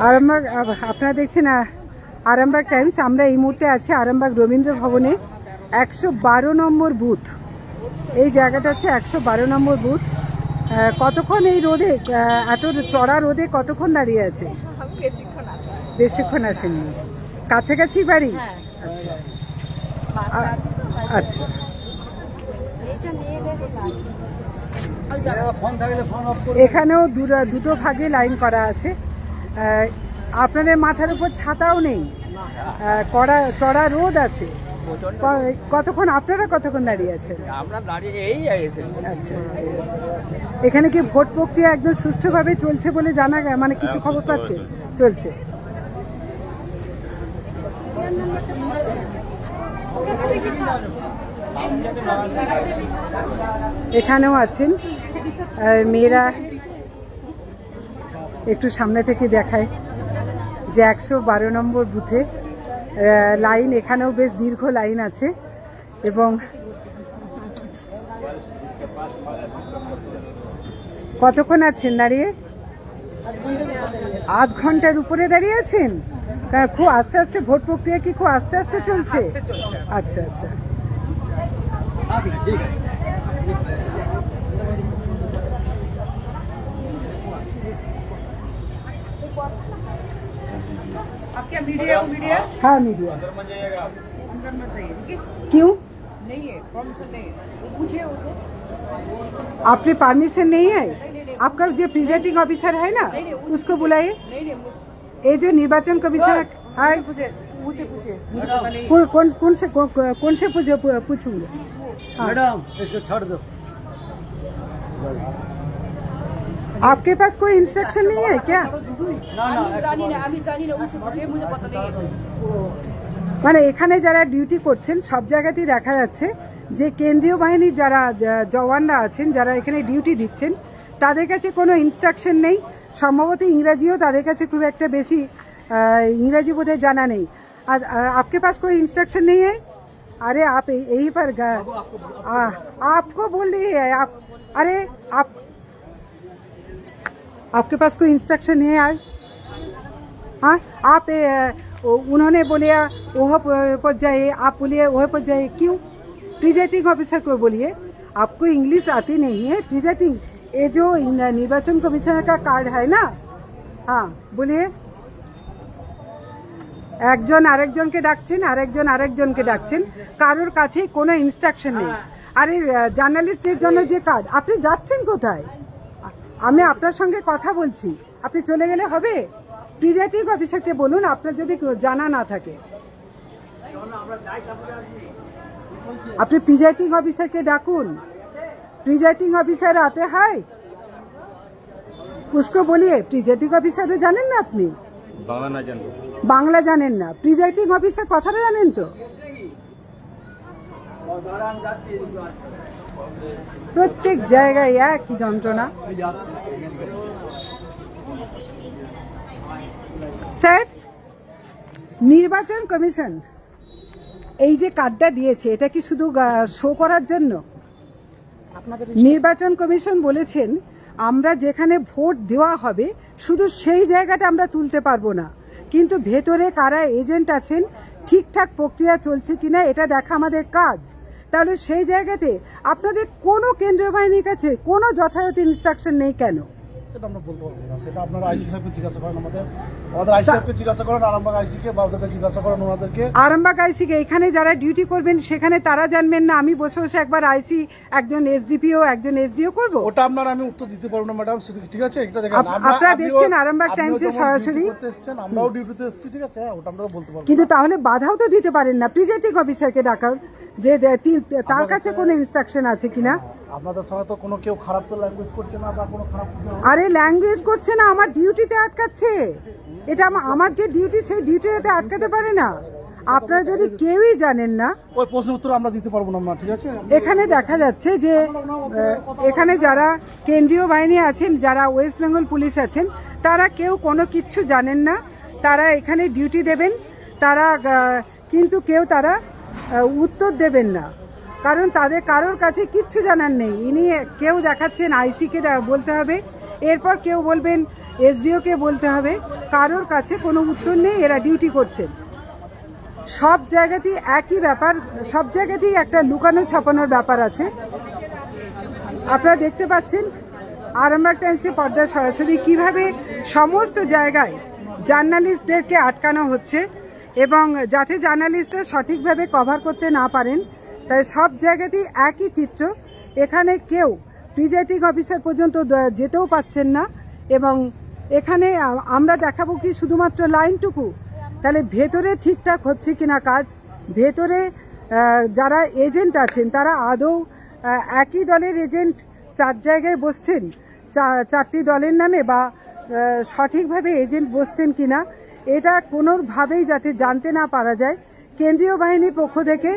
আরামবাগ আপনারা দেখছেন আরামবাগ টাইমস আমরা এই মুহূর্তে আছি আরামবাগ রবীন্দ্র ভবনে। একশো বারো নম্বর বুথ। এই জায়গাটা হচ্ছে একশো বারো নম্বর বুথ। কতক্ষণ এই রোদে এত চড়া রোদে কতক্ষণ দাঁড়িয়ে আছে? বেশিক্ষণ আসেনি কাছাকাছি বাড়ি? হ্যাঁ। আচ্ছা। আচ্ছা। এইটা মেয়েদের কাজ। ফোন থাকলে ফোন অফ এখানেও দুটো- দুটো ভাগে লাইন করা আছে। আপনাদের মাথার উপর ছাতাও নেই। কড়া চড়া রোদ আছে। কতক্ষণ আপনারা কতক্ষণ দাঁড়িয়ে আছেন? আমরা দাঁড়িয়ে এই আচ্ছা এখানে কি ভোট প্রক্রিয়া একদম সুষ্ঠুভাবে চলছে বলে জানা মানে কিছু খবর পাচ্ছে চলছে। এখানেও আছেন। মেয়েরা একটু সামনে থেকে দেখায় যে একশো বারো নম্বর বুথে লাইন এখানেও বেশ দীর্ঘ লাইন আছে এবং কতক্ষণ আছেন দাঁড়িয়ে? আধ ঘণ্টার উপরে দাঁড়িয়ে আছেন? খুব আস্তে আস্তে ভোট প্রক্রিয়া কি খুব আস্তে আস্তে চলছে? আচ্ছা। আচ্ছা ঠিক আছে। मीडिया हाँ मीडिया अंदर मत जाइएगा। अंदर मत जाइए क्यों? नहीं है परमिशन नहीं है। उसे। आपने परमिशन नहीं है? आपका जो प्रिजाइडिंग ऑफिसर है ना उसको बुलाइए। ये जो निर्वाचन कमीशन है। कौन कौन से कौन से पूछूँगे? मैडम हाँ। इसको छोड़ दो। आपके পাশ कोई इंस्ट्रक्शन নেই है মানে এখানে যারা ডিউটি করছেন, সব জায়গাতেই দেখা যাচ্ছে যে কেন্দ্রীয় বাহিনীর যারা জওয়ানরা আছেন, যারা এখানে ডিউটি দিচ্ছেন, তাদের কাছে কোনো ইনস্ট্রাকশন নেই। সম্ভবত ইংরাজিও তাদের কাছে খুব একটা বেশি ইংরাজি বোধহয় জানা নেই। আর আপকে পাশ কোনো ইনস্ট্রাকশন নেই আরে আপ এই पर गए आपको बोल আপ है आप आपके पास कोई इंस्ट्रक्शन नहीं है आज हाँ आप ए, ओ- उन्होंने बोले वह पर जाइए आप बोलिए वह पर जाइए क्यों प्रिजाइडिंग ऑफिसर को बोलिए आपको इंग्लिश आती नहीं है प्रिजाइडिंग ये जो इन- निर्वाचन कमिश्नर का कार्ड है ना हाँ बोलिए একজন আরেকজনকে ডাকছেন আরেকজন আরেকজনকে ডাকছেন কারোর কাছেই কোনো ইনস্ট্রাকশন নেই আরে জার্নালিস্টদের জন্য যে কাজ আপনি যাচ্ছেন কোথায় আমি আপনার সঙ্গে কথা বলছি। আপনি চলে গেলে হবে? প্রিজাইডিং অফিসারকে বলুন আপনার যদি জানা না থাকে। আপনি প্রিজাইডিং অফিসারকে ডাকুন। প্রিজাইডিং অফিসার আতে হয়। উসকো বলিয়ে প্রিজাইডিং অফিসারে জানেন না আপনি? বাংলা জানেন না। প্রিজাইডিং অফিসার কথাটা জানেন তো? প্রত্যেক জায়গায় একই যন্ত্রণা। স্যার নির্বাচন কমিশন এই যে কার্ডটা দিয়েছে এটা কি শুধু শো করার জন্য? নির্বাচন কমিশন বলেছেন আমরা যেখানে ভোট দেওয়া হবে শুধু সেই জায়গাটা আমরা তুলতে পারব না। কিন্তু ভেতরে কারা এজেন্ট আছেন ঠিকঠাক প্রক্রিয়া চলছে কিনা এটা দেখা আমাদের কাজ। তাহলে সেই জায়গাতে আপনাদের কোনো কেন্দ্রীয় বাহিনীর কাছে কোনো যথাযথ ইনস্ট্রাকশন নেই কেন? সেটা আমরা বলতে পারব না। সেটা আপনারা আইসি সাহেবকে জিজ্ঞাসা করেন আমাদের। আমাদের আইসি সাহেবকে জিজ্ঞাসা করেন আরামবাগ আইসিকে বা ওদেরকে জিজ্ঞাসা করেন ওনাদেরকে। আরামবাগ আইসিকে এখানে যারা ডিউটি করবেন সেখানে তারা জানবেন না আমি বসে বসে একবার আইসি একজন এসডিপিও একজন এসডিও করব? ওটা আপনার আমি উত্তর দিতে পারব না ম্যাডাম ঠিক আছে এটা দেখেন আপনারা দেখছেন আরামবাগ টাইমসে সরাসরি? ডিউটি করতে এসেছেন আমরাও ডিউটিতে এসেছি ঠিক আছে? হ্যাঁ, ওটা আমরা বলতে পারব কিন্তু তাহলে বাধাও তো দিতে পারেন না। প্রিজাইডিং অফিসারকে ডাকান যে তার কাছে কোনো ইনস্ট্রাকশন আছে কিনা? আপনাদের সঙ্গে তো কোনো কেউ খারাপ তো ল্যাঙ্গুয়েজ করছে না বা কোনো খারাপ আরে ল্যাঙ্গুয়েজ করছে না আমার ডিউটিতে আটকাচ্ছে। এটা আমা- আমার যে ডিউটি সেই ডিউটিতে আটকাতে পারে না। আপনারা যদি কেউই জানেন না ওই প্রশ্ন উত্তর আমরা দিতে পারব না ঠিক আছে? এখানে দেখা যাচ্ছে যে এখানে যারা কেন্দ্রীয় বাহিনী আছেন যারা ওয়েস্ট বেঙ্গল পুলিশ আছেন তারা কেউ কোনো কিচ্ছু জানেন না। তারা এখানে ডিউটি দেবেন তারা কিন্তু কেউ তারা উত্তর দেবেন না। কারণ তাদের কারোর কাছে কিচ্ছু জানার নেই। ইনি কেউ দেখাচ্ছেন, আইসিকে বলতে হবে। এরপর কেউ বলবেন, এসডিওকে বলতে হবে। কারোর কাছে কোনো উত্তর নেই, এরা ডিউটি করছেন সব জায়গাতেই একই ব্যাপার, সব জায়গাতেই একটা লুকানো ছাপানোর ব্যাপার আছে। আপনারা দেখতে পাচ্ছেন, আরামবাগ টাইমসে পর্দা সরাসরি কীভাবে সমস্ত জায়গায় জার্নালিস্টদেরকে আটকানো হচ্ছে এবং যাতে জার্নালিস্টরা সঠিকভাবে কভার করতে না পারেন তাই সব জায়গাতেই একই চিত্র। এখানে কেউ প্রিজাইডিং অফিসার পর্যন্ত যেতেও পাচ্ছেন না এবং এখানে আমরা দেখাবো কি শুধুমাত্র লাইনটুকু। তাহলে ভেতরে ঠিকঠাক হচ্ছে কিনা কাজ? ভেতরে যারা এজেন্ট আছেন, তারা আদৌ একই দলের এজেন্ট চার জায়গায় বসছেন? চারটি দলের নামে বা সঠিকভাবে এজেন্ট বসছেন কিনা? এটা কোনোভাবেই যাতে জানতে না পারা যায়। কেন্দ্রীয় বাহিনীর পক্ষ থেকে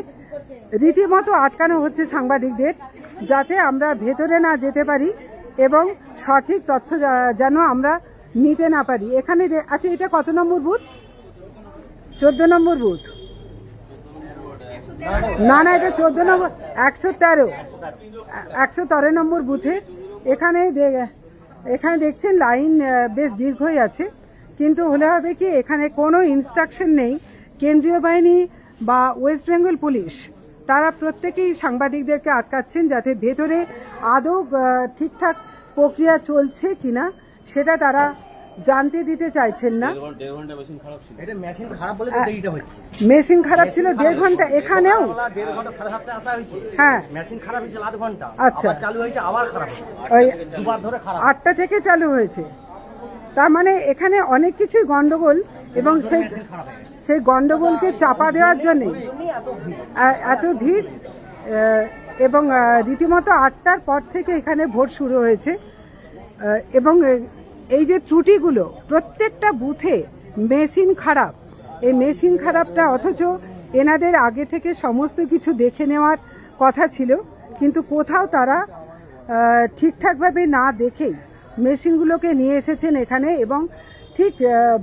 রীতিমতো আটকানো হচ্ছে সাংবাদিকদের যাতে আমরা ভেতরে না যেতে পারি এবং সঠিক তথ্য যেন আমরা নিতে না পারি। এখানে আচ্ছা এটা কত নম্বর বুথ? চোদ্দ নম্বর বুথ। না না, এটা চোদ্দ নম্বর একশো তেরো। একশো তেরো নম্বর বুথে এখানে এখানে দেখছেন লাইন বেশ দীর্ঘই আছে। কিন্তু হলে হবে কি, এখানে কোনো ইনস্ট্রাকশন নেই। কেন্দ্রীয় বাহিনী বা ওয়েস্ট বেঙ্গল পুলিশ তারা প্রত্যেকেই সাংবাদিকদেরকে আটকাচ্ছেন যাতে ভেতরে আদৌ ঠিকঠাক প্রক্রিয়া চলছে কিনা সেটা তারা জানতে দিতে চাইছেন না। মেশিন খারাপ ছিল দেড় ঘণ্টা এখানেও। হ্যাঁ। আচ্ছা। আটটা থেকে চালু হয়েছে। তার মানে এখানে অনেক কিছুই গন্ডগোল। এবং সেই সেই গন্ডগোলকে চাপা দেওয়ার জন্য এত ভিড় এবং রীতিমতো আটটার পর থেকে এখানে ভোট শুরু হয়েছে। এবং এই যে ত্রুটিগুলো, প্রত্যেকটা বুথে মেশিন খারাপ। এই মেশিন খারাপটা অথচ এনাদের আগে থেকে সমস্ত কিছু দেখে নেওয়ার কথা ছিল, কিন্তু কোথাও তারা ঠিকঠাকভাবে না দেখেই মেশিনগুলোকে নিয়ে এসেছেন এখানে এবং ঠিক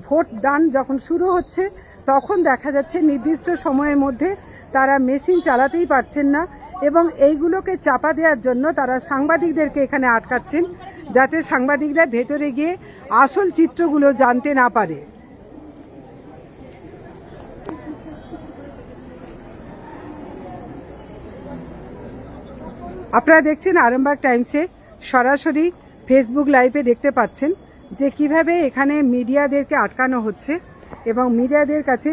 ভোট দান যখন শুরু হচ্ছে, তখন দেখা যাচ্ছে নির্দিষ্ট সময়ের মধ্যে তারা মেশিন চালাতেই পারছেন না এবং এইগুলোকে চাপা দেওয়ার জন্য তারা সাংবাদিকদেরকে এখানে আটকাচ্ছেন যাতে সাংবাদিকরা ভেতরে গিয়ে আসল চিত্রগুলো জানতে না পারে। আপনারা দেখছেন আরামবাগ টাইমসে সরাসরি ফেসবুক লাইভে দেখতে পাচ্ছেন। যে কীভাবে এখানে মিডিয়াদেরকে আটকানো হচ্ছে এবং মিডিয়াদের কাছে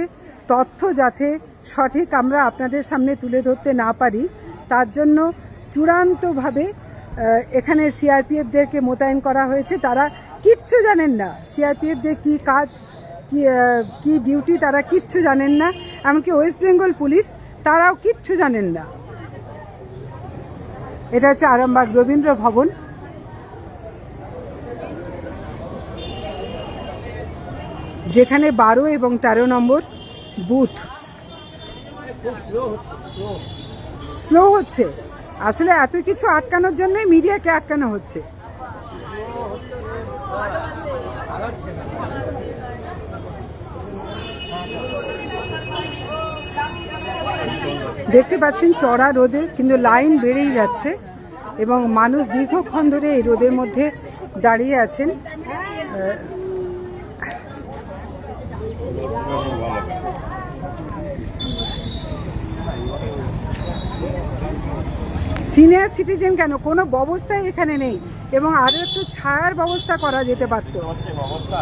তথ্য যাতে সঠিক আমরা আপনাদের সামনে তুলে ধরতে না পারি, তার জন্য চূড়ান্তভাবে এখানে সিআরপিএফদেরকে মোতায়েন করা হয়েছে। তারা কিচ্ছু জানেন না। সিআরপিএফদের কী কাজ কি ডিউটি তারা কিচ্ছু জানেন না। এমনকি ওয়েস্ট বেঙ্গল পুলিশ তারাও কিচ্ছু জানেন না। এটা হচ্ছে আরামবাগ রবীন্দ্র ভবন। যেখানে বারো এবং তেরো নম্বর বুথ। স্লো হচ্ছে। আসলে এত কিছু আটকানোর জন্যই মিডিয়াকে আটকানো হচ্ছে। দেখতে পাচ্ছেন চড়া রোদে, কিন্তু লাইন বেড়েই যাচ্ছে এবং মানুষ দীর্ঘক্ষণ ধরে এই রোদের মধ্যে দাঁড়িয়ে আছেন। সিনিয়র সিটিজেন কেন? কোনো ব্যবস্থাই এখানে নেই। এবং আরও একটু ছায়ার ব্যবস্থা করা যেতে পারত। ব্যবস্থা